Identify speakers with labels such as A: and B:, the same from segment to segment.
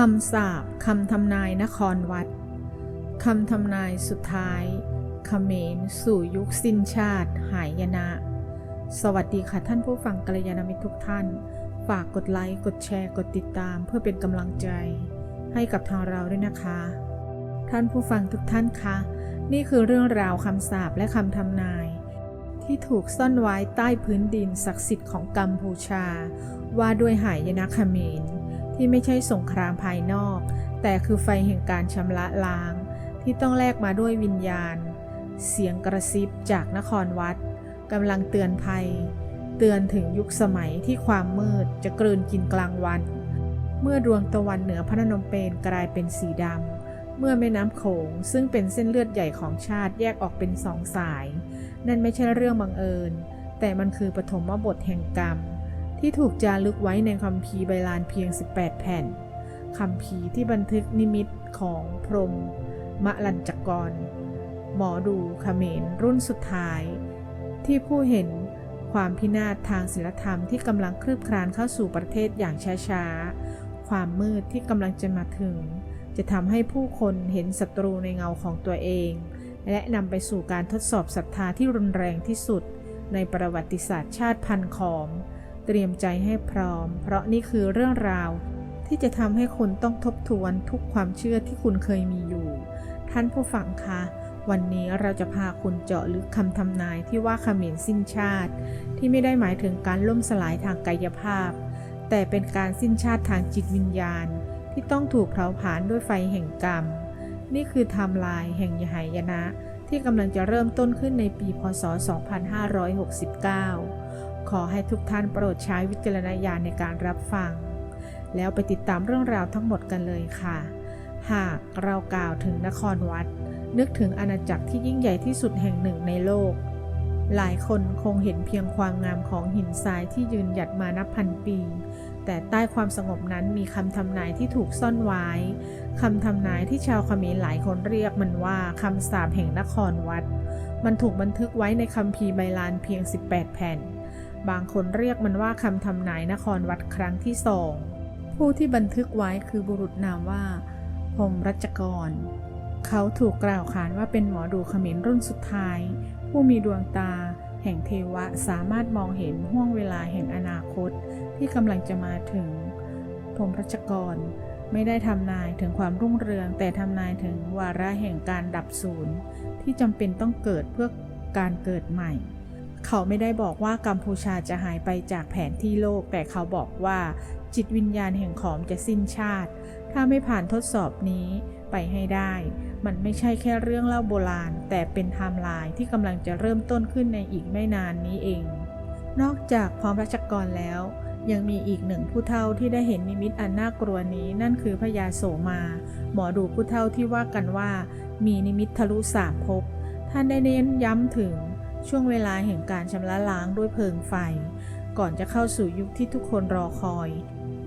A: คำสาปคำทำนายนครวัดคำทำนายสุดท้ายเขมรสู่ยุคสิ้นชาติ หายนะ สวัสดีค่ะท่านผู้ฟังกัลยาณมิตรทุกท่าน ฝากกดไลค์กดแชร์กดติดตามเพื่อเป็นกำลังใจ ให้กับทางเราด้วยนะคะ ท่านผู้ฟังทุกท่านคะนี่คือเรื่องราวคำสาปและคำทำนาย ที่ถูกซ่อนไว้ใต้พื้นดินศักดิ์สิทธิ์ของกัมพูชา ว่าด้วยหายนะเขมร ที่ไม่ใช่สงครามภายนอก แต่คือไฟแห่งการชำระล้าง ที่ต้องแลกมาด้วยวิญญาณ เสียงกระซิบจากนครวัดกำลังเตือนภัย เตือนถึงยุคสมัยที่ความมืดจะกลืนกินกลางวัน เมื่อดวงตะวันเหนือพระนมเปญกลายเป็นสีดำ เมื่อแม่น้ำโขงซึ่งเป็นเส้นเลือดใหญ่ของชาติแยกออกเป็นสองสาย นั่นไม่ใช่เรื่องบังเอิญ แต่มันคือปฐมบทแห่งกรรม ที่ถูกจารึกไว้ในคัมภีร์ใบลานเพียง 18 แผ่นคัมภีร์ที่บันทึกนิมิตของพรหมมะลันจกร หมอดูเขมรรุ่นสุดท้าย ที่ผู้เห็นความพินาศทางศิลธรรมที่กำลังคลืบคลานเข้าสู่ประเทศอย่างช้าๆ ความมืดที่กำลังจะมาถึง จะทำให้ผู้คนเห็นศัตรูในเงาของตัวเอง และนำไปสู่การทดสอบศรัทธาที่รุนแรงที่สุด ในประวัติศาสตร์ชาติพันธุ์ขอม เตรียมใจให้พร้อม เพราะนี่คือเรื่องราว ที่จะทำให้คุณต้องทบทวนทุกความเชื่อที่คุณเคยมีอยู่ ท่านผู้ฟังคะวันนี้เราจะพาคุณเจาะลึกคำทำนายที่ว่าขมรสิ้นชาติ ที่ไม่ได้หมายถึงการล่มสลายทางกายภาพ แต่เป็นการสิ้นชาติทางจิตวิญญาณ ที่ต้องถูกเผาผลาญด้วยไฟแห่งกรรม นี่คือไทม์ไลน์แห่งยหายนะ ที่กำลังจะเริ่มต้นขึ้นในปีพศ 2569 ขอให้ทุกท่านโปรดใช้วิจารณญาณในการรับฟัง แล้วไปติดตามเรื่องราวทั้งหมดกันเลยค่ะ หากเรากล่าวถึงนครวัด นึกถึงอาณาจักรที่ยิ่งใหญ่ที่สุดแห่งหนึ่งในโลก หลายคนคงเห็นเพียงความงามของหินทรายที่ยืนหยัดมานับพันปี แต่ใต้ความสงบนั้นมีคำทำนายที่ถูกซ่อนไว้คำทำนายที่ชาวเขมรหลายคนเรียกมันว่าคำสาปแห่งนครวัด มันถูกบันทึกไว้ในคัมภีร์ใบลานเพียง 18 แผ่น บางคนเรียกมันว่าคำทำนายนครวัดครั้งที่สอง ผู้ที่บันทึกไว้คือบุรุษนามว่าพรมรัชกร เขาถูกกล่าวขานว่าเป็นหมอดูเขมรรุ่นสุดท้าย ผู้มีดวงตา แห่งเทวะสามารถมองเห็นห่วงเวลาแห่งอนาคตที่กำลังจะมาถึงพรมรัชกรไม่ได้ทำนายถึงความรุ่งเรือง แต่ทำนายถึงวาระแห่งการดับสูญที่จำเป็นต้องเกิดเพื่อการเกิดใหม่ เขาไม่ได้บอกว่ากัมพูชาจะหายไปจากแผนที่โลก แต่เขาบอกว่า จิตวิญญาณแห่งขอมจะสิ้นชาติ ถ้าไม่ผ่านทดสอบนี้ไปให้ได้ มันไม่ใช่แค่เรื่องเล่าโบราณ แต่เป็นไทม์ไลน์ที่กำลังจะเริ่มต้นขึ้นในอีกไม่นานนี้เอง นอกจากพร้อมรัชกรแล้ว ยังมีอีกหนึ่งผู้เฒ่าที่ได้เห็นนิมิตอันน่ากลัวนี้นั่นคือพญาโสมา หมอดูผู้เฒ่าที่ว่ากันว่า มีนิมิตทะลุสามภพท่านได้เน้นย้ำถึง ช่วงเวลาแห่งการชำระล้างด้วยเพลิงไฟ ก่อนจะเข้าสู่ยุคที่ทุกคนรอคอย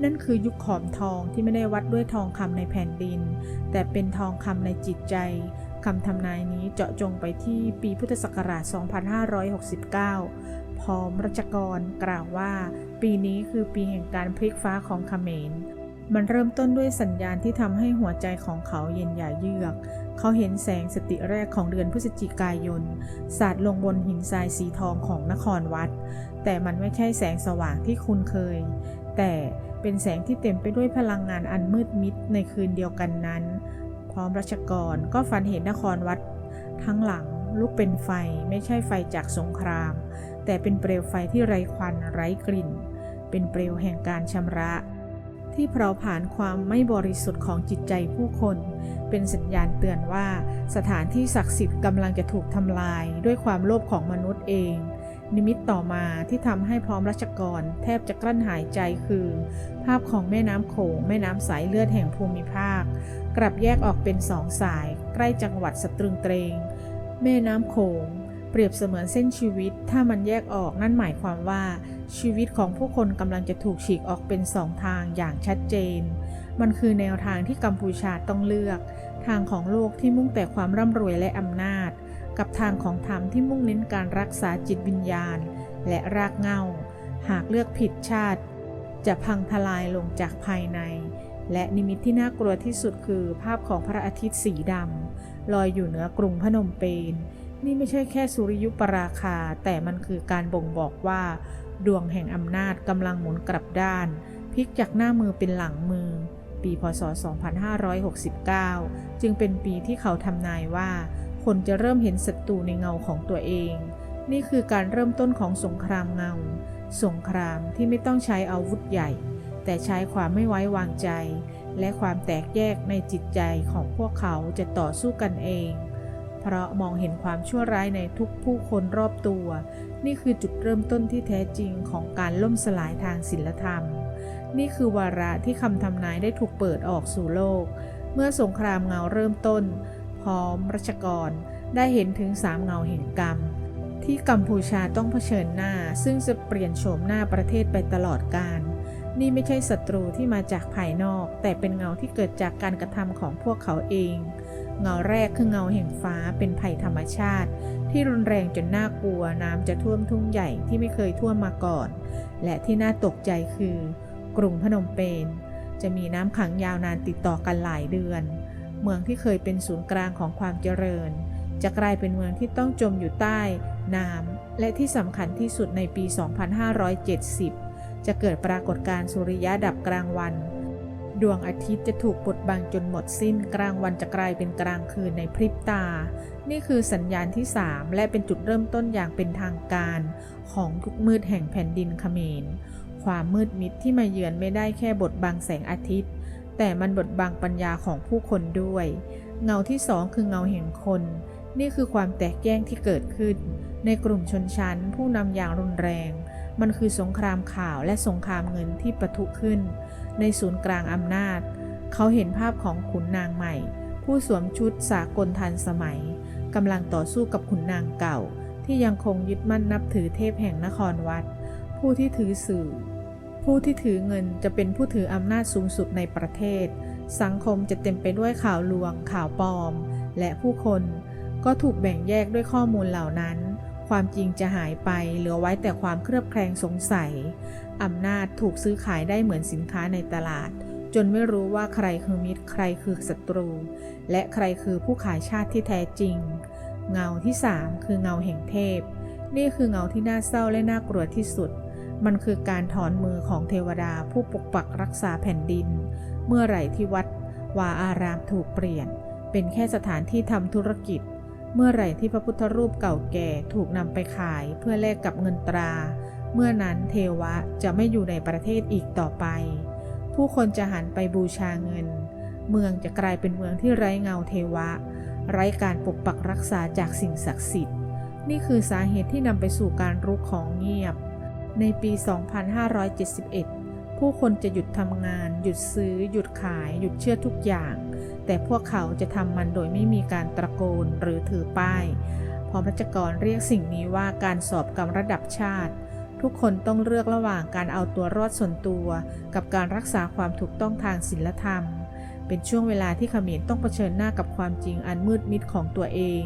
A: นั่นคือยุคขอมทองที่ไม่ได้วัดด้วยทองคำในแผ่นดิน แต่เป็นทองคำในจิตใจคำทำนายนี้เจาะจงไปที่ปีพุทธศักราช 2569 พร้อมรัชกรกล่าวว่า ปีนี้คือปีแห่งการพลิกฟ้าของขเขมร มันเริ่มต้นด้วยสัญญาณที่ทำให้หัวใจของเขาเย็นหย่าเยือก เขาเห็นแสงสติแรกของเดือนพฤศจิกายน สาดลงบนหินทรายสีทองของนครวัด แต่มันไม่ใช่แสงสว่างที่คุณเคย แต่เป็นแสงที่เต็มไปด้วยพลังงานอันมืดมิดในคืนเดียวกันนั้น พร้อมรัชกรก็ฝันเห็นนครวัด ทั้งหลังลุกเป็นไฟไม่ใช่ไฟจากสงคราม แต่เป็นเปลวไฟที่ไร้ควันไร้กลิ่น เป็นเปลวแห่งการชำระ ที่เผาผลาญความไม่บริสุทธิ์ของจิตใจผู้คน เป็นสัญญาณเตือนว่าสถานที่ศักดิ์สิทธิ์กำลังจะถูกทำลายด้วยความโลภของมนุษย์เอง นิมิตต่อมาที่ทำให้พร้อมรัชกร แทบจะกลั้นหายใจคือ ภาพของแม่น้ำโขงแม่น้ำสายเลือดแห่งภูมิภาค กลับแยกออกเป็นสองสาย ใกล้จังหวัดสตรึงเตรง แม่น้ำโขง เปรียบเสมือนเส้นชีวิต ถ้ามันแยกออกนั่นหมายความว่า ชีวิตของผู้คนกำลังจะถูกฉีกออกเป็นสองทางอย่างชัดเจน มันคือแนวทางที่กัมพูชาต้องเลือก ทางของโลกที่มุ่งแต่ความร่ำรวยและอำนาจ กับทางของธรรมที่มุ่งเน้นการรักษาจิตวิญญาณ และรากเหง้า หากเลือกผิดชาติ จะพังทลายลงจากภายใน และนิมิตที่น่ากลัวที่สุดคือภาพของพระอาทิตย์สีดำลอยอยู่เหนือกรุงพนมเปญ นี่ไม่ใช่แค่สุริยุปราคา แต่มันคือการบ่งบอกว่า ดวงแห่งอำนาจกำลังหมุนกลับด้าน พลิกจากหน้ามือเป็นหลังมือ ปีพศ 2569 จึงเป็นปีที่เขาทำนายว่า คนจะเริ่มเห็นศัตรูในเงาของตัวเอง นี่คือการเริ่มต้นของสงครามเงา สงครามที่ไม่ต้องใช้อาวุธใหญ่ แต่ใช้ความไม่ไว้วางใจ และความแตกแยกในจิตใจของพวกเขาจะต่อสู้กันเอง เพราะมองเห็นความชั่วร้ายในทุกผู้คนรอบตัว นี่คือจุดเริ่มต้นที่แท้จริงของการล่มสลายทางศิลธรรม นี่คือวาระที่คำทำนายได้ถูกเปิดออกสู่โลก เมื่อสงครามเงาเริ่มต้น พร้อมรัชกร ได้เห็นถึงสามเงาแห่งกรรม ที่กัมพูชาต้องเผชิญหน้า ซึ่งจะเปลี่ยนโฉมหน้าประเทศไปตลอดกาลนี่ไม่ใช่ศัตรูที่มาจากภายนอก แต่เป็นเงาที่เกิดจากการกระทำของพวกเขาเอง เงาแรกคือเงาแห่งฟ้าเป็นภัยธรรมชาติ ที่รุนแรงจนน่ากลัวน้ำจะท่วมทุ่งใหญ่ที่ไม่เคยท่วมมาก่อน และที่น่าตกใจคือกรุงพนมเปญจะมีน้ำขังยาวนานติดต่อกันหลายเดือน เมืองที่เคยเป็นศูนย์กลางของความเจริญ จะกลายเป็นเมืองที่ต้องจมอยู่ใต้น้ำและที่สำคัญที่สุดในปี 2570 จะเกิดปรากฏการณ์สุริยะดับกลางวัน ดวงอาทิตย์จะถูกบดบังจนหมดสิ้นกลางวันจะกลายเป็นกลางคืนในพริบตา นี่คือสัญญาณที่ 3 และเป็นจุดเริ่มต้นอย่างเป็นทางการ ของทุกมืดแห่งแผ่นดินเขมร ความมืดมิดที่มาเยือนไม่ได้แค่บดบังแสงอาทิตย์ แต่มันบดบังปัญญาของผู้คนด้วย เงาที่สองคือเงาแห่งคน นี่คือความแตกแยกที่เกิดขึ้น ในกลุ่มชนชั้น ผู้นำอย่างรุนแรง มันคือสงครามข่าวและสงครามเงินที่ปะทุขึ้น ในศูนย์กลางอำนาจ เขาเห็นภาพของขุนนางใหม่ ผู้สวมชุดสากลทันสมัยกำลังต่อสู้กับขุนนางเก่า ที่ยังคงยึดมั่นนับถือเทพแห่งนครวัด ผู้ที่ถือสื่อ ผู้ที่ถือเงินจะเป็นผู้ถืออำนาจสูงสุดในประเทศ สังคมจะเต็มไปด้วยข่าวลวง ข่าวปลอม และผู้คนก็ถูกแบ่งแยกด้วยข้อมูลเหล่านั้น ความจริงจะหายไปเหลือไว้แต่ความเครือบแคลงสงสัยอำนาจถูกซื้อขายได้เหมือนสินค้าในตลาด จนไม่รู้ว่าใครคือมิตรใครคือศัตรู และใครคือผู้ขายชาติที่แท้จริง เงาที่ 3 คือเงาแห่งเทพ นี่คือเงาที่น่าเศร้าและน่ากลัวที่สุด มันคือการถอนมือของเทวดาผู้ปกปักรักษาแผ่นดิน เมื่อไหร่ที่วัดวาอารามถูกเปลี่ยน เป็นแค่สถานที่ทำธุรกิจ เมื่อไหร่ที่พระพุทธรูปเก่าแก่ถูกนำไปขายเพื่อแลกกับเงินตรา เมื่อนั้นเทวะจะไม่อยู่ในประเทศอีกต่อไป ผู้คนจะหันไปบูชาเงิน เมืองจะกลายเป็นเมืองที่ไร้เงาเทวะ ไร้การปกปักรักษาจากสิ่งศักดิ์สิทธิ์ นี่คือสาเหตุที่นำไปสู่การรุกของเงียบ ในปี 2571 ผู้คนจะหยุดทำงาน หยุดซื้อ หยุดขาย หยุดเชื่อทุกอย่าง แต่พวกเขาจะทำมันโดยไม่มีการตะโกนหรือถือป้ายพราะรัชกรเรียกสิ่งนี้ว่าการสอบกรรมระดับชาติ ทุกคนต้องเลือกระหว่างการเอาตัวรอดส่วนตัว กับการรักษาความถูกต้องทางศีลธรรม เป็นช่วงเวลาที่ขมรต้องเผชิญหน้ากับความจริงอันมืดมิดของตัวเอง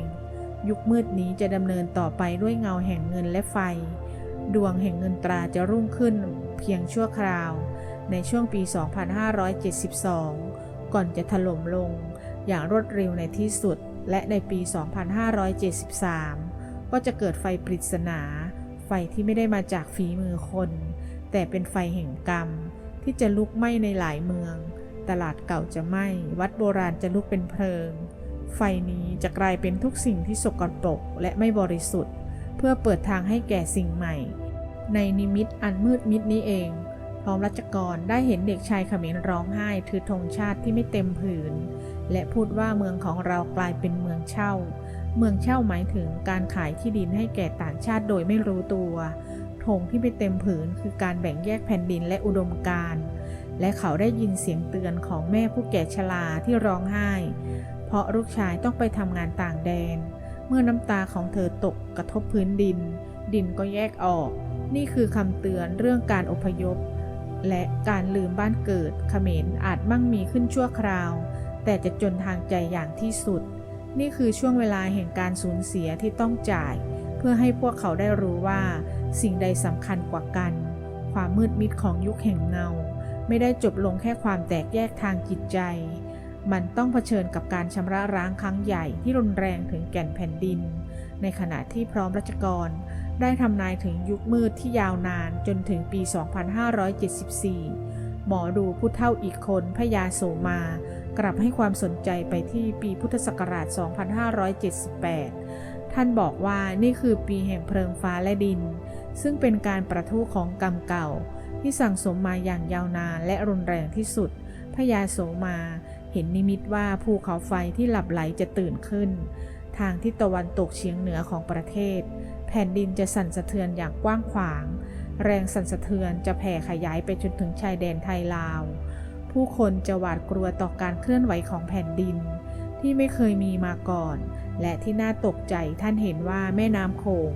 A: ยุคมืดนี้จะดำเนินต่อไปด้วยเงาแห่งเงินและไฟ ดวงแห่งเงินตราจะรุ่งขึ้นเพียงชั่วคราว ในช่วงปี 2572 ก่อนจะถล่มลงอย่างรวดเร็วในที่สุด และในปี 2573 ก็จะเกิดไฟปริศนา ไฟที่ไม่ได้มาจากฝีมือคน แต่เป็นไฟแห่งกรรม ที่จะลุกไหม้ในหลายเมือง ตลาดเก่าจะไหม้ วัดโบราณจะลุกเป็นเพลิง ไฟนี้จะกลายเป็นทุกสิ่งที่สกปรกและไม่บริสุทธิ์ เพื่อเปิดทางให้แก่สิ่งใหม่ ในนิมิตอันมืดมิดนี้เอง พร้อมรัชกรได้เห็นเด็กชายขมรร้องไห้ถือธงชาติที่ไม่เต็มผืน และพูดว่าเมืองของเรากลายเป็นเมืองเช่า เมืองเช่าหมายถึงการขายที่ดินให้แก่ต่างชาติโดยไม่รู้ตัวธงที่ไม่เต็มผืนคือการแบ่งแยกแผ่นดินและอุดมการณ์และเขาได้ยินเสียงเตือนของแม่ผู้แก่ชราที่ร้องไห้ เพราะลูกชายต้องไปทำงานต่างแดน เมื่อน้ำตาของเธอตกกระทบพื้นดิน ดินก็แยกออก นี่คือคำเตือนเรื่องการอพยพ และการลืมบ้านเกิดเขมรอาจมั่งมีขึ้นชั่วคราว แต่จะจนทางใจอย่างที่สุด นี่คือช่วงเวลาแห่งการสูญเสียที่ต้องจ่าย เพื่อให้พวกเขาได้รู้ว่า สิ่งใดสำคัญกว่ากัน ความมืดมิดของยุคแห่งเงา ไม่ได้จบลงแค่ความแตกแยกทางจิตใจ มันต้องเผชิญกับการชำระร้างครั้งใหญ่ที่รุนแรงถึงแก่นแผ่นดิน ในขณะที่พร้อมรัชกร ได้ทำนายถึงยุคมืดที่ยาวนานจนถึงปี 2574 หมอดูผู้เท่าอีกคนพญาโสมา กลับให้ความสนใจไปที่ปีพุทธศักราช 2578 ท่านบอกว่านี่คือปีแห่งเพลิงฟ้าและดิน ซึ่งเป็นการประทุของกรรมเก่า ที่สั่งสมมาอย่างยาวนานและรุนแรงที่สุดพญาโสมาเห็นนิมิตว่าภูเขาไฟที่หลับไหลจะตื่นขึ้น ทางทิศตะวันตกเฉียงเหนือของประเทศ แผ่นดินจะสั่นสะเทือนอย่างกว้างขวาง แรงสั่นสะเทือนจะแผ่ขยายไปจนถึงชายแดนไทยลาว ผู้คนจะหวาดกลัวต่อการเคลื่อนไหวของแผ่นดิน ที่ไม่เคยมีมาก่อน และที่น่าตกใจท่านเห็นว่าแม่น้ำโขง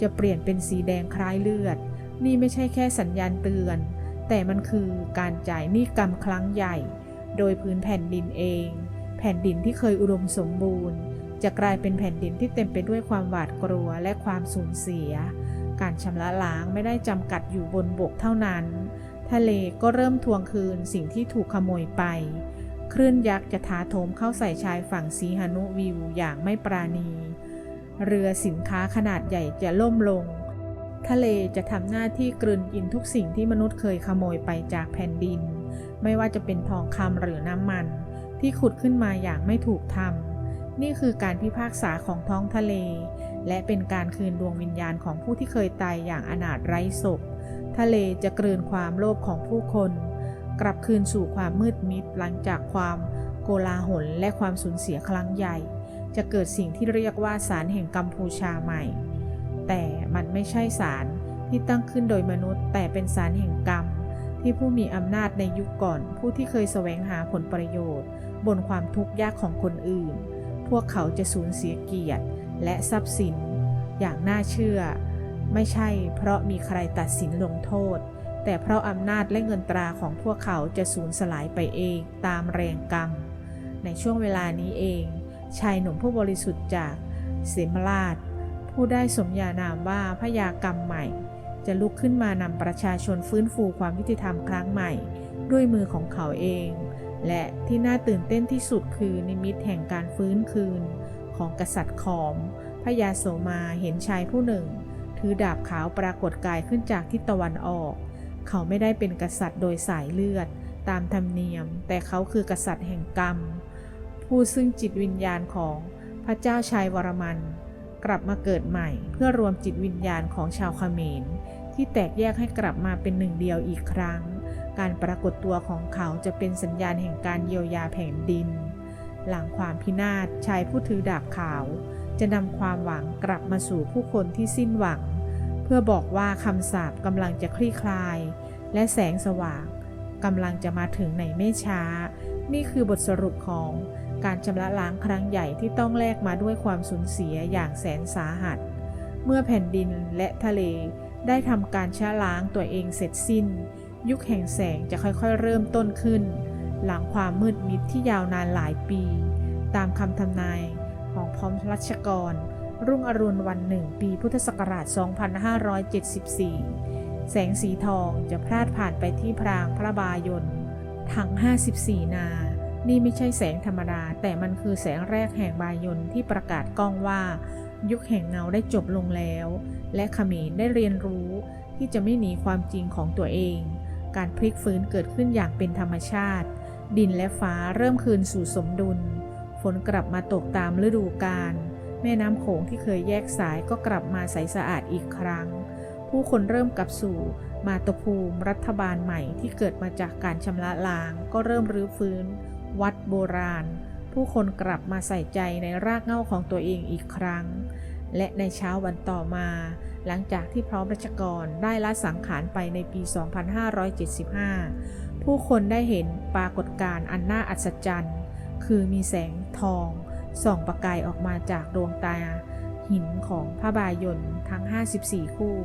A: จะเปลี่ยนเป็นสีแดงคล้ายเลือด นี่ไม่ใช่แค่สัญญาณเตือน แต่มันคือการจ่ายหนี้กรรมครั้งใหญ่ โดยพื้นแผ่นดินเอง แผ่นดินที่เคยอุดมสมบูรณ์ จะกลายเป็นแผ่นดินที่เต็มไปด้วยความหวาดกลัวและความสูญเสีย การชำระล้างไม่ได้จำกัดอยู่บนบกเท่านั้น ทะเลก็เริ่มทวงคืนสิ่งที่ถูกขโมยไป คลื่นยักษ์จะถาโถมเข้าใส่ชายฝั่งสีหนุวิวอย่างไม่ปราณี เรือสินค้าขนาดใหญ่จะล่มลง ทะเลจะทำหน้าที่กลืนกินทุกสิ่งที่มนุษย์เคยขโมยไปจากแผ่นดิน ไม่ว่าจะเป็นทองคำหรือน้ำมัน ที่ขุดขึ้นมาอย่างไม่ถูกทำ นี่คือการพิพากษาของท้องทะเล และเป็นการคืนดวงวิญญาณของผู้ที่เคยตายอย่างอนาถไร้ศพ ทะเลจะกลืนความโลภของผู้คน กลับคืนสู่ความมืดมิดหลังจากความโกลาหลและความสูญเสียครั้งใหญ่ จะเกิดสิ่งที่เรียกว่าศาลแห่งกัมพูชาใหม่ แต่มันไม่ใช่ศาลที่ตั้งขึ้นโดยมนุษย์ แต่เป็นศาลแห่งกรรม ที่ผู้มีอำนาจในยุคก่อน ผู้ที่เคยแสวงหาผลประโยชน์ บนความทุกข์ยากของคนอื่น พวกเขาจะสูญเสียเกียรติและทรัพย์สิน อย่างน่าเชื่อ ไม่ใช่เพราะมีใครตัดสินลงโทษ แต่เพราะอำนาจและเงินตราของพวกเขาจะสูญสลายไปเองตามแรงกรรม ในช่วงเวลานี้เอง ชายหนุ่มผู้บริสุทธิ์จากเสมราช ผู้ได้สมญานามว่าพยากรรมใหม่ จะลุกขึ้นมานำประชาชนฟื้นฟูความยุติธรรมครั้งใหม่ ด้วยมือของเขาเอง และที่น่าตื่นเต้นที่สุดคือนิมิตแห่งการฟื้นคืน ของกษัตริย์ขอมพญาโสมาเห็นชายผู้หนึ่ง ถือดาบขาวปรากฏกายขึ้นจากทิศตะวันออก เขาไม่ได้เป็นกษัตริย์โดยสายเลือด ตามธรรมเนียม แต่เขาคือกษัตริย์แห่งกรรม ผู้ซึ่งจิตวิญญาณของพระเจ้าชายวรมันกลับมาเกิดใหม่ เพื่อรวมจิตวิญญาณของชาวเขมรที่แตกแยกให้กลับมาเป็นหนึ่งเดียวอีกครั้ง การปรากฏตัวของเขาจะเป็นสัญญาณแห่งการเยียวยาแผ่นดิน หลังความพินาศชายผู้ถือดาบขาว จะนำความหวังกลับมาสู่ผู้คนที่สิ้นหวัง เพื่อบอกว่าคำสาปกำลังจะคลี่คลาย และแสงสว่างกำลังจะมาถึงในไม่ช้า นี่คือบทสรุปของการชำระล้างครั้งใหญ่ที่ต้องแลกมาด้วยความสูญเสียอย่างแสนสาหัส เมื่อแผ่นดินและทะเลได้ทำการชะล้างตัวเองเสร็จสิ้น ยุคแห่งแสงจะค่อยๆ เริ่มต้นขึ้น หลังความมืดมิดที่ยาวนานหลายปี ตามคำทำนายของพร้อมรัชกร รุ่งอรุณวันหนึ่งปีพุทธศักราช 2574 แสงสีทองจะพลาดผ่านไปที่พรางพระบายนทั้ง 54 นา นี่ไม่ใช่แสงธรรมดา แต่มันคือแสงแรกแห่งบายนที่ประกาศก้องว่า ยุคแห่งเงาได้จบลงแล้ว และขมิญได้เรียนรู้ที่จะไม่หนีความจริงของตัวเอง การพลิกฟื้นเกิดขึ้นอย่างเป็นธรรมชาติ ดินและฟ้าเริ่มคืนสู่สมดุล ฝนกลับมาตกตามฤดูกาลแม่น้ำโขงที่เคยแยกสายก็กลับมาใสสะอาดอีกครั้ง ผู้คนเริ่มกลับสู่มาตภูมิรัฐบาลใหม่ที่เกิดมาจากการชำระล้าง ก็เริ่มรื้อฟื้น วัดโบราณ ผู้คนกลับมาใส่ใจในรากเหง้าของตัวเองอีกครั้ง และในเช้าวันต่อมา หลังจากที่พร้อมรัชกรได้ละสังขารไปในปี 2575 ผู้คนได้เห็นปรากฏการณ์อันน่าอัศจรรย์ คือมีแสงทอง ส่องประกายออกมาจากดวงตา หินของพระบายนทั้ง 54 คู่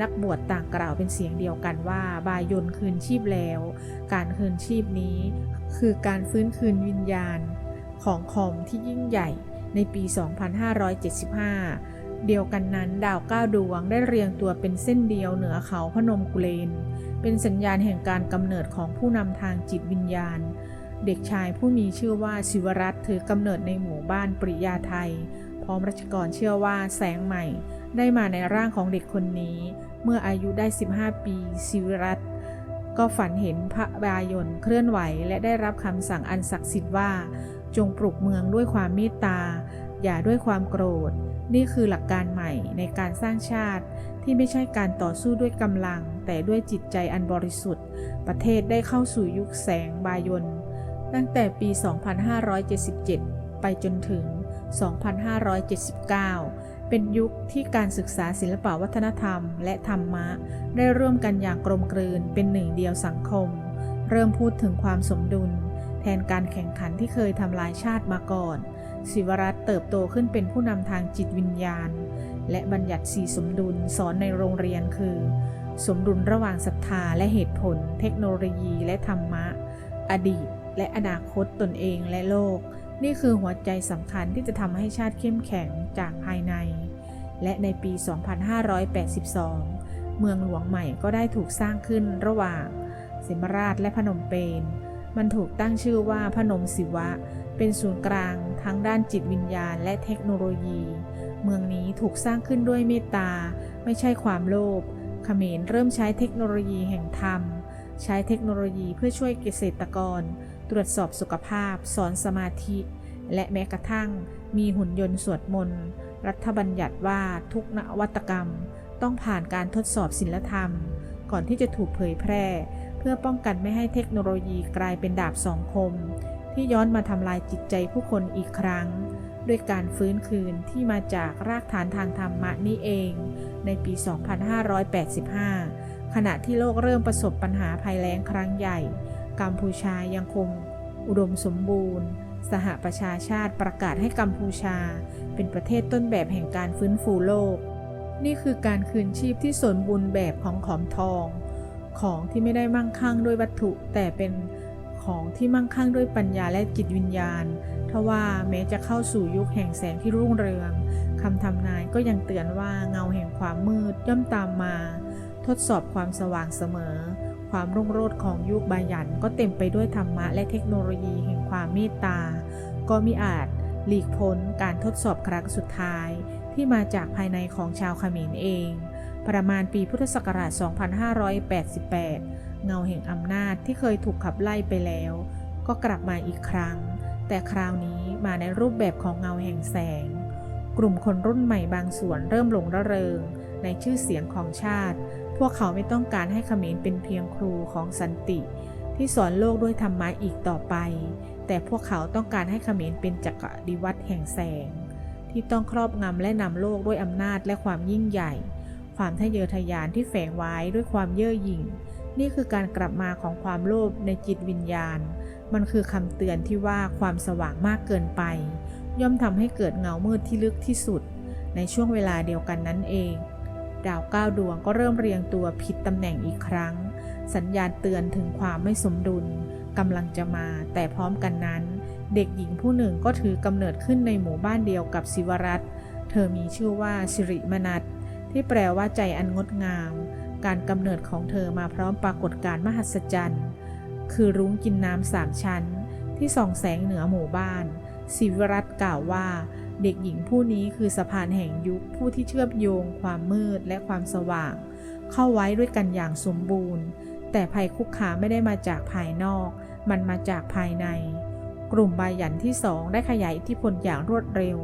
A: นักบวชต่างกล่าวเป็นเสียงเดียวกันว่าบายนคืนชีพแล้ว การคืนชีพนี้ คือการฟื้นคืนวิญญาณของคอมที่ยิ่งใหญ่ ในปี 2575 เดียวกันนั้นดาวเก้าดวงได้เรียงตัวเป็นเส้นเดียวเหนือเขาพนมกุเลน เป็นสัญญาณแห่งการกำเนิดของผู้นำทางจิตวิญญาณ เด็กชายผู้มีชื่อว่าศิวรัตน์ถือกำเนิดในหมู่บ้านปริยาไทย พร้อมรัชกรเชื่อว่าแสงใหม่ ได้มาในร่างของเด็กคนนี้ เมื่ออายุได้ 15 ปีศิวรัตน์ก็ฝันเห็นพระบายนเคลื่อนไหวและได้รับคำสั่งอันศักดิ์สิทธิ์ว่า จงปลุกเมืองด้วยความเมตตา อย่าด้วยความโกรธ นี่คือหลักการใหม่ในการสร้างชาติ ที่ไม่ใช่การต่อสู้ด้วยกำลัง แต่ด้วยจิตใจอันบริสุทธิ์ ประเทศได้เข้าสู่ยุคแสงบายนตั้งแต่ปี 2577 ไปจนถึง 2579 เป็นยุคที่การศึกษาศิลปวัฒนธรรม และธรรมะ ได้ร่วมกันอย่างกลมกลืนเป็นหนึ่งเดียวสังคม เริ่มพูดถึงความสมดุล แทนการแข่งขันที่เคยทำลายชาติมาก่อน ศิวรัตน์เติบโตขึ้นเป็นผู้นำทางจิตวิญญาณ และบัญญัติสี่สมดุลสอนในโรงเรียนคือ สมดุลระหว่างศรัทธาและเหตุผล เทคโนโลยีและธรรมะ อดีต และอนาคตตนเองและโลก นี่คือหัวใจสำคัญที่จะทำให้ชาติเข้มแข็งจากภายใน และในปี 2582 เมืองหลวงใหม่ก็ได้ถูกสร้างขึ้นระหว่างสิมราชและพนมเปญ มันถูกตั้งชื่อว่าพนมศิวะ เป็นศูนย์กลางทั้งด้านจิตวิญญาณและเทคโนโลยี เมืองนี้ถูกสร้างขึ้นด้วยเมตตา ไม่ใช่ความโลภเขมรเริ่มใช้เทคโนโลยีแห่งธรรม ใช้เทคโนโลยีเพื่อช่วยเกษตรกร ตรวจสอบสุขภาพ สอนสมาธิ และแม้กระทั่ง มีหุ่นยนต์สวดมนต์ รัฐบัญญัติว่าทุกนวัตกรรม ต้องผ่านการทดสอบศิลธรรม ก่อนที่จะถูกเผยแพร่ พื่อป้องกันไม่ให้เทคโนโลยีกลายเป็นดาบสองคม ที่ย้อนมาทำลายจิตใจผู้คนอีกครั้ง ด้วยการฟื้นคืนที่มาจากรากฐานทางธรรมะนี้เอง ในปี 2585 ขณะที่โลกเริ่มประสบปัญหาภัยแล้งครั้งใหญ่ กัมพูชายังคงอุดมสมบูรณ์ สหประชาชาติประกาศให้กัมพูชา เป็นประเทศต้นแบบแห่งการฟื้นฟูโลก นี่คือการคืนชีพที่สมบูรณ์แบบของขอมทอง ของที่ไม่ได้มั่งคั่งด้วยวัตถุ แต่เป็นของที่มั่งคั่งด้วยปัญญาและจิตวิญญาณ ทว่าแม้จะเข้าสู่ยุคแห่งแสงที่รุ่งเรืองคำทำนายก็ยังเตือนว่าเงาแห่งความมืดย่อมตามมา ทดสอบความสว่างเสมอ ความรุ่งโรจน์ของยุคบายันก็เต็มไปด้วยธรรมะและเทคโนโลยีแห่งความเมตตา ก็มิอาจหลีกพ้นการทดสอบครั้งสุดท้าย ที่มาจากภายในของชาวขมรเอง ประมาณปีพุทธศักราช 2588 เงาแห่งอำนาจที่เคยถูกขับไล่ไปแล้ว ก็กลับมาอีกครั้ง แต่คราวนี้มาในรูปแบบของเงาแห่งแสง กลุ่มคนรุ่นใหม่บางส่วนเริ่มหลงระเริง ในชื่อเสียงของชาติ พวกเขาไม่ต้องการให้เขมรเป็นเพียงครูของสันติ ที่สอนโลกด้วยธรรมะอีกต่อไป แต่พวกเขาต้องการให้เขมรเป็นจักรดิวัตแห่งแสง ที่ต้องครอบงำและนำโลกด้วยอำนาจและความยิ่งใหญ่ ความทะเยอทะยานที่แฝงไว้ด้วยความเย่อหยิ่ง นี่คือการกลับมาของความโลภในจิตวิญญาณ มันคือคำเตือนที่ว่าความสว่างมากเกินไป ย่อมทำให้เกิดเงามืดที่ลึกที่สุด ในช่วงเวลาเดียวกันนั้นเอง ดาวเก้าดวงก็เริ่มเรียงตัวผิดตำแหน่งอีกครั้ง สัญญาณเตือนถึงความไม่สมดุลกำลังจะมาแต่พร้อมกันนั้น เด็กหญิงผู้หนึ่งก็ถือกำเนิดขึ้นในหมู่บ้านเดียวกับศิวรัตน์เธอมีชื่อว่าสิริมนัท ที่แปลว่าใจอันงดงาม การกำเนิดของเธอมาพร้อมปรากฏการณ์มหัศจรรย์ คือรุ้งกินน้ำสามชั้น ที่ส่องแสงเหนือหมู่บ้าน ศิวรัต์กล่าวว่า เด็กหญิงผู้นี้คือสะพานแห่งยุคผู้ที่เชื่อมโยง ความมืดและความสว่าง เข้าไว้ด้วยกันอย่างสมบูรณ์ แต่ภัยคุกคามไม่ได้มาจากภายนอก มันมาจากภายใน กลุ่มบายันที่สองได้ขยายอิทธิพลอย่างรวดเร็ว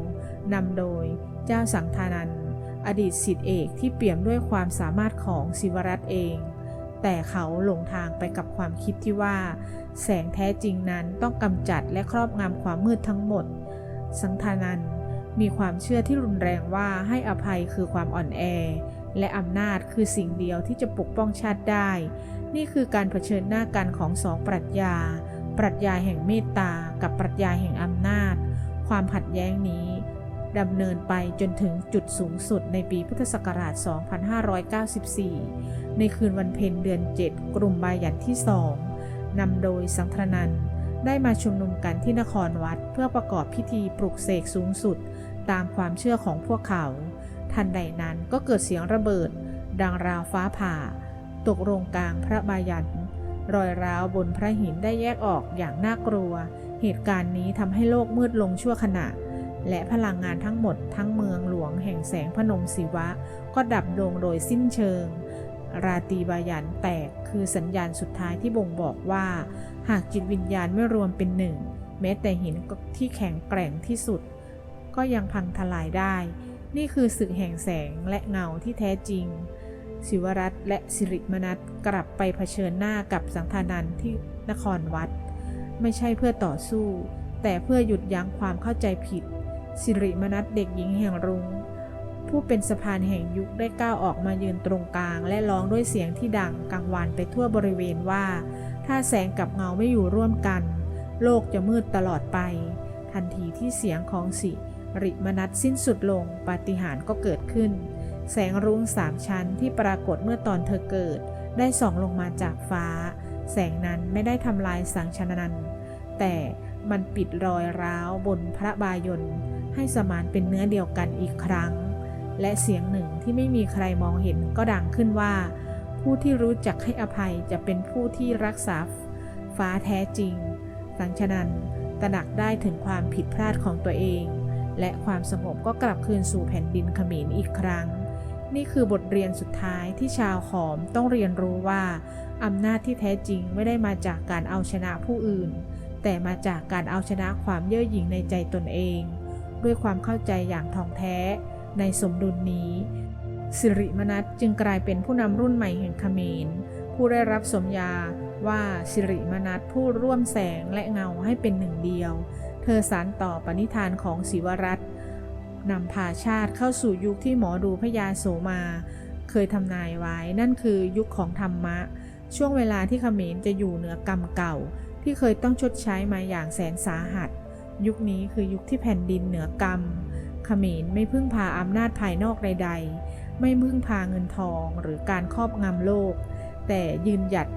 A: นำโดยเจ้าสังธานัน อดีตสิทธิเอกที่เปี่ยมด้วยความสามารถของศิวรัตน์เอง แต่เขาหลงทางไปกับความคิดที่ว่า แสงแท้จริงนั้นต้องกำจัดและครอบงำความมืดทั้งหมด สังธานันมีความเชื่อที่รุนแรงว่าให้อภัยคือความอ่อนแอ และอำนาจคือสิ่งเดียวที่จะปกป้องชาติได้ นี่คือการเผชิญหน้ากันของสองปรัชญา ปรัชญาแห่งเมตตา กับปรัชญาแห่งอำนาจ ความขัดแย้งนี้ ดำเนินไปจนถึงจุดสูงสุดในปีพุทธศักราช 2594 ในคืนวันเพ็ญเดือน 7 กลุ่มบายันที่สองนำโดยสังทนันได้มาชุมนุมกันที่นครวัดเพื่อประกอบพิธีปลุกเสกสูงสุด ตามความเชื่อของพวกเขา ทันใดนั้นก็เกิดเสียงระเบิด ดังราวฟ้าผ่า ตกลงกลางพระบายันรอยร้าวบนพระหินได้แยกออกอย่างน่ากลัว เหตุการณ์นี้ทำให้โลกมืดลงชั่วขณะ และพลังงานทั้งหมดทั้งเมืองหลวงแห่งแสงพนมศิวะ ก็ดับลงโดยสิ้นเชิง ราตีบายันแตกคือสัญญาณสุดท้ายที่บ่งบอกว่า หากจิตวิญญาณไม่รวมเป็นหนึ่ง แม้แต่หินที่แข็งแกร่งที่สุด ก็ยังพังทลายได้ นี่คือศึกแห่งแสงและเงาที่แท้จริง ศิวรัตน์และสิริมนัสกลับไปเผชิญหน้ากับสังธานันที่นครวัด ไม่ใช่เพื่อต่อสู้ แต่เพื่อหยุดยั้งความเข้าใจผิด สิริมนัสเด็กหญิงแห่งรุง้งผู้เป็นสะพานแห่งยุคได้ก้าวออกมายืนตรงกลาง และร้องด้วยเสียงที่ดังกังวานไปทั่วบริเวณว่า ถ้าแสงกับเงาไม่อยู่ร่วมกัน โลกจะมืดตลอดไป ทันทีที่เสียงของสิริมนัสสิ้นสุดลงปาฏิหาริย์ก็เกิดขึ้น แสงรุ้งสามชั้นที่ปรากฏเมื่อตอนเธอเกิด ได้ส่องลงมาจากฟ้า แสงนั้นไม่ได้ทำลายสังชนนันแต่มันปิดรอยร้าวบนพระบายน ให้สมานเป็นเนื้อเดียวกันอีกครั้ง และเสียงหนึ่งที่ไม่มีใครมองเห็นก็ดังขึ้นว่า ผู้ที่รู้จักให้อภัยจะเป็นผู้ที่รักษาฟ้าแท้จริง สังชนันตระหนักได้ถึงความผิดพลาดของตัวเอง และความสงบก็กลับคืนสู่แผ่นดินขมรอีกครั้ง นี่คือบทเรียนสุดท้ายที่ชาวขอมต้องเรียนรู้ว่าอำนาจที่แท้จริงไม่ได้มาจากการเอาชนะผู้อื่น แต่มาจากการเอาชนะความเย่อหยิ่งในใจตนเอง ด้วยความเข้าใจอย่างท่องแท้ในสมดุลนี้สิริมนัสจึงกลายเป็นผู้นำรุ่นใหม่แห่งเขมร ผู้ได้รับสมญาว่าสิริมนัสผู้ร่วมแสงและเงาให้เป็นหนึ่งเดียว เธอสานต่อปณิธานของศิวรัตน์นำพาชาติเข้าสู่ยุคที่หมอดูพญาโสมา เคยทำนายไว้นั่นคือยุคของธรรมะ ช่วงเวลาที่เขมรจะอยู่เหนือกรรมเก่า ที่เคยต้องชดใช้มาอย่างแสนสาหัส ยุคนี้คือยุคที่แผ่นดินเหนือกรรมเขมรไม่พึ่งพาอำนาจภายนอกใด ๆ ไม่พึ่งพาเงินทองหรือการครอบงำโลก แต่ยืนหยัด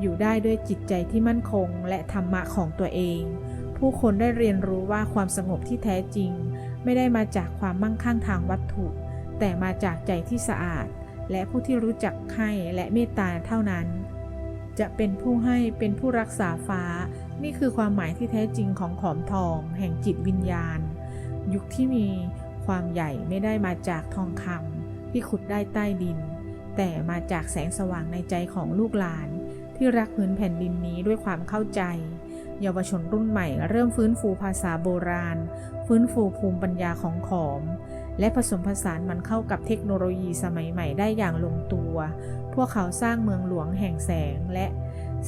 A: อยู่ได้ด้วยจิตใจที่มั่นคงและธรรมะของตัวเอง ผู้คนได้เรียนรู้ว่าความสงบที่แท้จริง ไม่ได้มาจากความมั่งคั่งทางวัตถุ แต่มาจากใจที่สะอาด และผู้ที่รู้จักให้และเมตตาเท่านั้น จะเป็นผู้ให้เป็นผู้รักษาฟ้า นี่คือความหมายที่แท้จริงของขอมทอง แห่งจิตวิญญาณ ยุคที่มีความใหญ่ไม่ได้มาจากทองคำที่ขุดได้ใต้ดิน แต่มาจากแสงสว่างในใจของลูกหลาน ที่รักพื้นแผ่นดินนี้ด้วยความเข้าใจ เยาวชนรุ่นใหม่เริ่มฟื้นฟูภาษาโบราณ ฟื้นฟูภูมิปัญญาของขอม และผสมผสานมันเข้ากับเทคโนโลยีสมัยใหม่ได้อย่างลงตัว พวกเขาสร้างเมืองหลวงแห่งแสงและ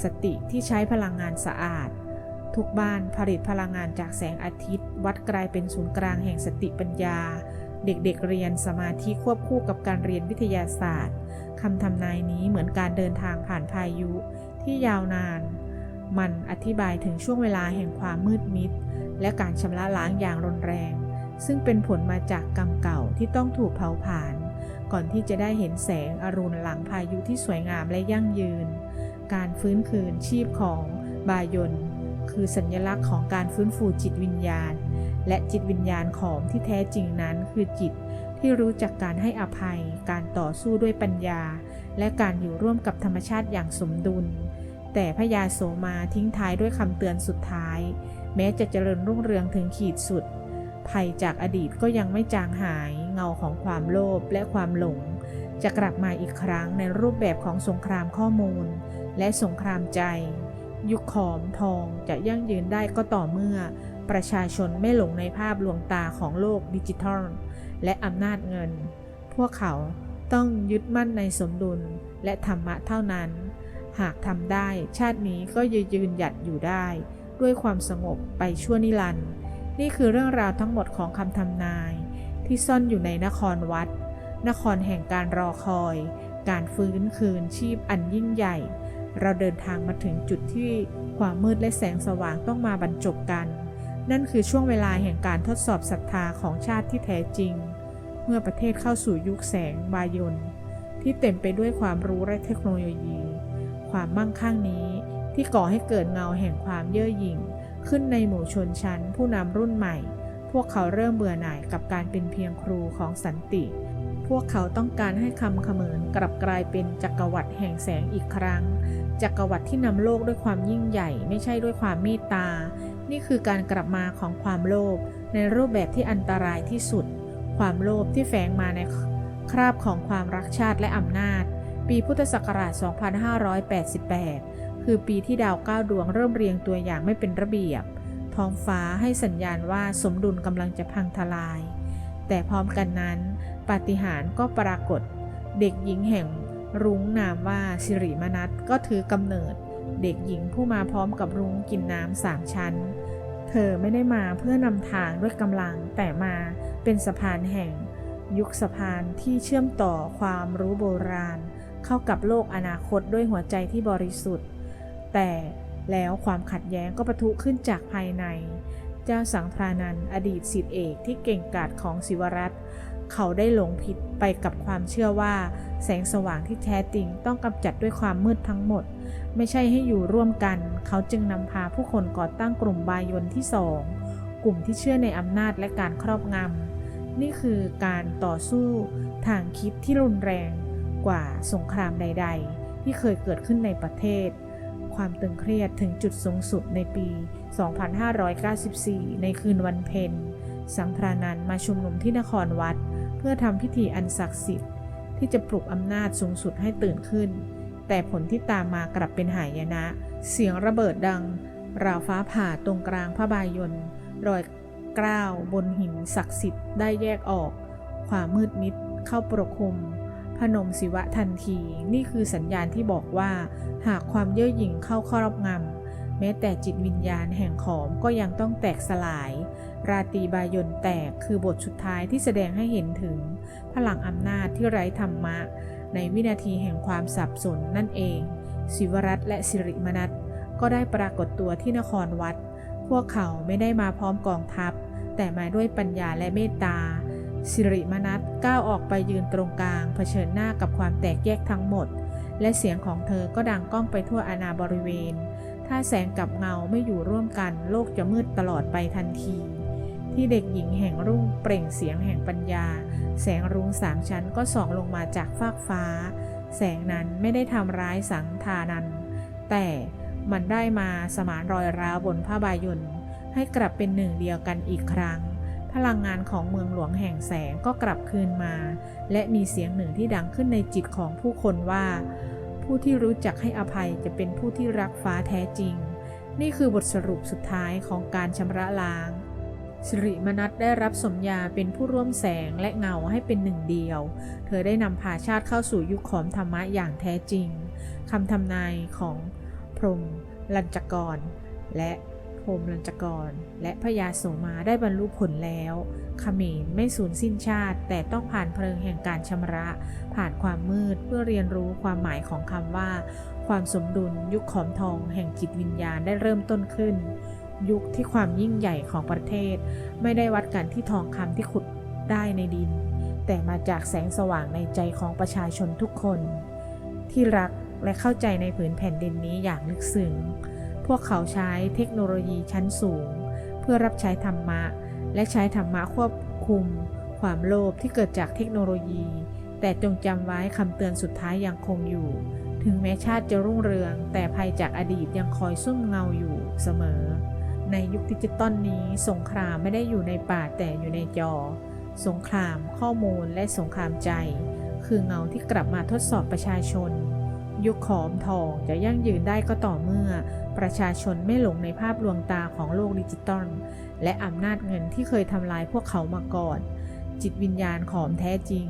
A: สติที่ใช้พลังงานสะอาด ทุกบ้านผลิตพลังงานจากแสงอาทิตย์ วัดกลายเป็นศูนย์กลางแห่งสติปัญญา เด็กๆเเรียนสมาธิควบคู่กับการเรียนวิทยาศาสตร์คำทำนายนี้เหมือนการเดินทางผ่านพายุ ที่ยาวนาน มันอธิบายถึงช่วงเวลาแห่งความมืดมิด และการชำระล้างอย่างรุนแรง ซึ่งเป็นผลมาจากกรรมเก่าที่ต้องถูกเผาผลาญก่อนที่จะได้เห็นแสงอรุณหลังพายุที่สวยงามและยั่งยืน การฟื้นคืนชีพของบายน คือสัญลักษณ์ของการฟื้นฟูจิตวิญญาณ และจิตวิญญาณของที่แท้จริงนั้นคือจิตที่รู้จักการให้อภัย การต่อสู้ด้วยปัญญา และการอยู่ร่วมกับธรรมชาติอย่างสมดุล แต่พระยาโสมาทิ้งท้ายด้วยคำเตือนสุดท้าย แม้จะเจริญรุ่งเรืองถึงขีดสุด ภัยจากอดีตก็ยังไม่จางหาย เงาของความโลภและความหลง จะกลับมาอีกครั้งในรูปแบบของสงครามข้อมูล และสงครามใจ ยุคขอมทองจะยั่งยืนได้ก็ต่อเมื่อ ประชาชนไม่หลงในภาพลวงตาของโลกดิจิทัล และอำนาจเงิน พวกเขาต้องยึดมั่นในสมดุลและธรรมะเท่านั้น หากทำได้ชาตินี้ก็ยืนหยัดอยู่ได้ ด้วยความสงบไปชั่วนิรันดร์นี่คือเรื่องราวทั้งหมดของคำทำนาย ที่ซ่อนอยู่ในนครวัด นครแห่งการรอคอย การฟื้นคืนชีพอันยิ่งใหญ่ เราเดินทางมาถึงจุดที่ความมืดและแสงสว่างต้องมาบรรจบกัน นั่นคือช่วงเวลาแห่งการทดสอบศรัทธาของชาติที่แท้จริง เมื่อประเทศเข้าสู่ยุคแสงบายนที่เต็มไปด้วยความรู้และเทคโนโลยี ความมั่งคั่งนี้ที่ก่อให้เกิดเงาแห่งความเย่อหยิ่ง ขึ้นในหมู่ชนชั้นผู้นำรุ่นใหม่ พวกเขาเริ่มเบื่อหน่ายกับการเป็นเพียงครูของสันติ วกเขาต้องการให้คำเขมือนกลับกลายเป็นจักรวรรดิแห่งแสงอีกครั้ง จักรวรรดิที่นำโลกด้วยความยิ่งใหญ่ไม่ใช่ด้วยความเมตตา นี่คือการกลับมาของความโลภในรูปแบบที่อันตรายที่สุด ความโลภที่แฝงมาในคราบของความรักชาติและอำนาจ ปีพุทธศักราช 2588 คือปีที่ดาวเก้าดวงเริ่มเรียงตัวอย่างไม่เป็นระเบียบ ท้องฟ้าให้สัญญาณว่าสมดุลกำลังจะพังทลาย แต่พร้อมกันนั้น ปาฏิหาริย์ก็ปรากฏ เด็กหญิงแห่งรุ้งนามว่าสิริมนัทก็ถือกำเนิด เด็กหญิงผู้มาพร้อมกับรุ้งกินน้ำสามชั้น เธอไม่ได้มาเพื่อนำทางด้วยกำลังแต่มาเป็นสะพานแห่ง ยุคสะพานที่เชื่อมต่อความรู้โบราณ เข้ากับโลกอนาคตด้วยหัวใจที่บริสุทธิ์ แต่แล้วความขัดแย้งก็ปะทุขึ้นจากภายใน เจ้าสังพรานันอดีตศิษย์เอกที่เก่งกาจของศิวรัตน์ เขาได้หลงผิดไปกับความเชื่อว่า แสงสว่างที่แท้จริงต้องกำจัดด้วยความมืดทั้งหมด ไม่ใช่ให้อยู่ร่วมกัน เขาจึงนำพาผู้คนก่อตั้งกลุ่มบายนที่สองกลุ่มที่เชื่อในอำนาจและการครอบงำนี่คือการต่อสู้ทางคิดที่รุนแรงกว่าสงครามใด ๆ ที่เคยเกิดขึ้นในประเทศ ความตึงเครียดถึงจุดสูงสุดในปี 2594 ในคืนวันเพ็ญสังพรานันมาชุมนุมที่นครวัด พื่อทำพิธีอันศักดิ์สิทธิ์ที่จะปลุกอำนาจสูงสุดให้ตื่นขึ้น แต่ผลที่ตามมากลับเป็นหายนะ เสียงระเบิดดัง ราวฟ้าผ่าตรงกลางพระบายนรอยกล้าวบนหินศักดิ์สิทธิ์ได้แยกออก ความมืดมิดเข้าปกคลุมพนมศิวะทันที นี่คือสัญญาณที่บอกว่า หากความเย่อหยิ่งเข้าครอบงำแม้แต่จิตวิญญาณแห่งขอมก็ยังต้องแตกสลาย ราตีบายนแตกคือบทสุดท้ายที่แสดงให้เห็นถึง พลังอำนาจที่ไร้ธรรมะ ในวินาทีแห่งความสับสนนั่นเอง ศิวรัตและสิริมนัทก็ได้ปรากฏตัวที่นครวัด พวกเขาไม่ได้มาพร้อมกองทัพ แต่มาด้วยปัญญาและเมตตา สิริมนัทก้าวออกไปยืนตรงกลาง เผชิญหน้ากับความแตกแยกทั้งหมด และเสียงของเธอก็ดังก้องไปทั่วอาณาบริเวณ ถ้าแสงกับเงาไม่อยู่ร่วมกัน โลกจะมืดตลอดไปทันที ที่เด็กหญิงแห่งรุ่งเปล่งเสียงแห่งปัญญา แสงรุ้งสามชั้นก็ส่องลงมาจากฟากฟ้า แสงนั้นไม่ได้ทำร้ายสังทานัน แต่มันได้มาสมานรอยร้าวบนผ้าบายนให้กลับเป็นหนึ่งเดียวกันอีกครั้ง พลังงานของเมืองหลวงแห่งแสงก็กลับคืนมา และมีเสียงหนึ่งที่ดังขึ้นในจิตของผู้คนว่า ผู้ที่รู้จักให้อภัยจะเป็นผู้ที่รักฟ้าแท้จริง นี่คือบทสรุปสุดท้ายของการชำระล้าง สิริมนัทได้รับสมญาเป็นผู้ร่วมแสงและเงาให้เป็นหนึ่งเดียว เธอได้นำพาชาติเข้าสู่ยุคของธรรมะอย่างแท้จริงคำทำนายของพรหมลัญจกร และพรหมลัญจกร และพญาโสมาได้บรรลุผลแล้วขเขมรไม่สูญสิ้นชาติ แต่ต้องผ่านเพลิงแห่งการชำระ ผ่านความมืดเพื่อเรียนรู้ความหมายของคำว่า ความสมดุลยุคขอมทองแห่งจิตวิญญาณได้เริ่มต้นขึ้น ยุคที่ความยิ่งใหญ่ของประเทศ ไม่ได้วัดกันที่ทองคำที่ขุดได้ในดิน แต่มาจากแสงสว่างในใจของประชาชนทุกคน ที่รักและเข้าใจในผืนแผ่นดินนี้อย่างลึกซึ้งพวกเขาใช้เทคโนโลยีชั้นสูง เพื่อรับใช้ธรรมะ และใช้ธรรมะควบคุม ความโลภที่เกิดจากเทคโนโลยี แต่จงจำไว้คำเตือนสุดท้ายยังคงอยู่ ถึงแม้ชาติจะรุ่งเรือง แต่ภัยจากอดีตยังคอยซุ่มเงาอยู่เสมอ ในยุคดิจิตอลนี้ สงครามไม่ได้อยู่ในป่าแต่อยู่ในจอ สงครามข้อมูลและสงครามใจ คือเงาที่กลับมาทดสอบประชาชน ยุคขอมทองจะยั่งยืนได้ก็ต่อเมื่อ ประชาชนไม่หลงในภาพลวงตาของโลกดิจิตอลและอำนาจเงินที่เคยทำลายพวกเขามาก่อน จิตวิญญาณของแท้จริง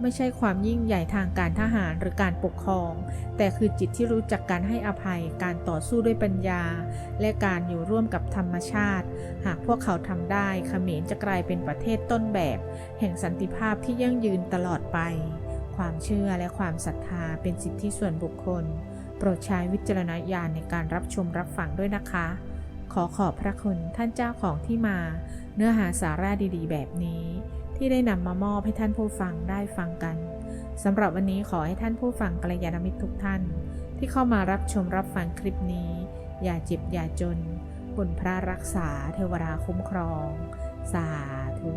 A: ไม่ใช่ความยิ่งใหญ่ทางการทหารหรือการปกครอง แต่คือจิตที่รู้จักการให้อภัย การต่อสู้ด้วยปัญญา และการอยู่ร่วมกับธรรมชาติ หากพวกเขาทำได้เขมรจะกลายเป็นประเทศต้นแบบ แห่งสันติภาพที่ยั่งยืนตลอดไป ความเชื่อและความศรัทธาเป็นสิทธิส่วนบุคคล โปรดใช้วิจารณญาณในการรับชมรับฟังด้วยนะคะ ขอขอบพระคุณท่านเจ้าของที่มา เนื้อหาสาระดีๆ แบบนี้ ที่ได้นำมามอบให้ท่านผู้ฟังได้ฟังกันสำหรับวันนี้ขอให้ท่านผู้ฟังกัลยาณมิตรทุกท่าน ที่เข้ามารับชมรับฟังคลิปนี้ อย่าเจ็บอย่าจนบุญพระรักษาเทวราคุ้มครอง สาธุ